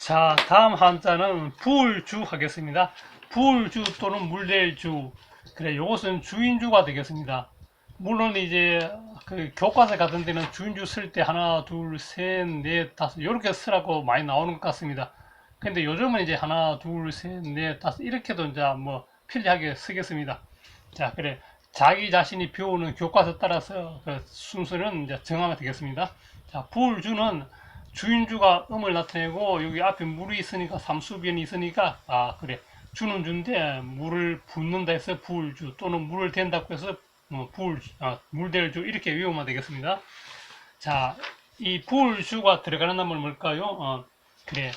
자, 다음 한자는 부울주 하겠습니다. 부울주 또는 물댈주. 그래, 요것은 주인주가 되겠습니다. 물론 이제 그 교과서 같은 데는 주인주 쓸 때 하나, 둘, 셋, 넷, 다섯 이렇게 쓰라고 많이 나오는 것 같습니다. 근데 요즘은 이제 하나, 둘, 셋, 넷, 다섯 이렇게도 이제 뭐 편리하게 쓰겠습니다. 자, 그래. 자기 자신이 배우는 교과서 따라서 그 순서는 이제 정하면 되겠습니다. 자, 부울주는 주인주가 음을 나타내고 여기 앞에 물이 있으니까 삼수변이 있으니까 아 그래 주는 주인데 물을 붓는다 해서 부울주 또는 물을 댄다고 해서 어, 부울 아, 물댈주 이렇게 외우면 되겠습니다. 자, 이 부울주가 들어가는 나무는 뭘까요? 어, 그래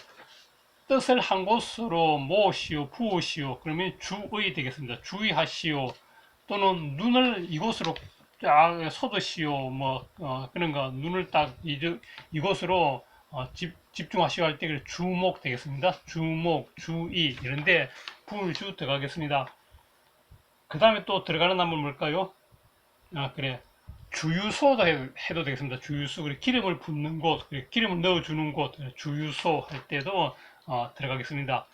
뜻을 한 곳으로 모으시오, 부으시오. 그러면 주의 되겠습니다. 주의하시오. 또는 눈을 이곳으로 쫙 쏟으시오. 뭐 어, 그런 거 눈을 딱 이, 이곳으로 어, 집, 집중하시오 할때 주목 되겠습니다. 주목, 주의 이런데 부울주 들어가겠습니다. 그 다음에 또 들어가는 나무 뭘까요? 아 그래 주유소도 해- 해도 되겠습니다. 주유소 그리고 기름을 붓는 곳, 그리고 기름을 넣어주는 곳, 주유소 할 때도 어, 들어가겠습니다.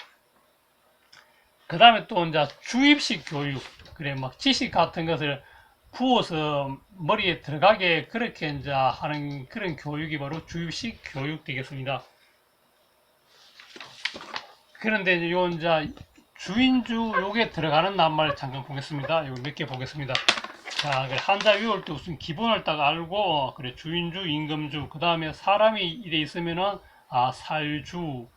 그 다음에 또 이제 주입식 교육, 그래 막 지식 같은 것을 부어서 머리에 들어가게 그렇게 이제 하는 그런 교육이 바로 주입식 교육 되겠습니다. 그런데 요 이제 주인주 요게 들어가는 낱말 잠깐 보겠습니다. 요 몇 개 보겠습니다. 자, 그래, 한자 외울 때 우선 기본을 딱 알고, 그래, 주인주, 임금주, 그 다음에 사람이 이래 있으면은, 아, 살주,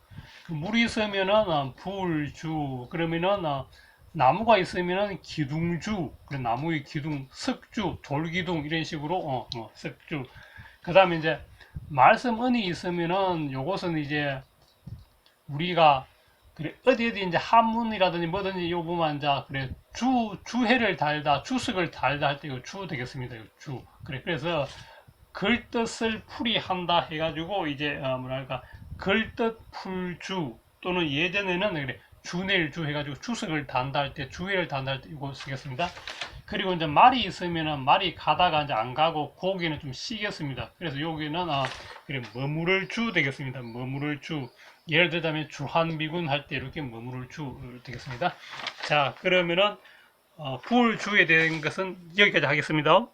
그 물이 있으면은, 어, 불주, 그러면은, 어, 나무가 있으면은 기둥주, 그래, 나무의 기둥, 석주, 돌기둥, 이런 식으로, 어, 어, 석주. 그 다음에 이제, 말씀 은이 있으면은, 요것은 이제, 우리가 그래 어디 어디 이제 한문이라든지 뭐든지 요 보면 이제 그래 주 주해를 달다 주석을 달다 할때 이거 주 되겠습니다. 이거 주 그래 그래서 글뜻을 풀이한다 해가지고 이제 어, 뭐랄까 글뜻 풀주 또는 예전에는 그래 주낼 주 해가지고 주석을 할때 주해를 할때 이거 쓰겠습니다. 그리고 이제 말이 있으면은 말이 가다가 이제 안 가고 고기는 좀 쉬겠습니다. 그래서 여기는 아 그래 머무를 주 되겠습니다. 머무를 주 예를 들자면 주한미군 할 때 이렇게 머무를 주 되겠습니다. 자 그러면은 어, 부울주에 대한 것은 여기까지 하겠습니다.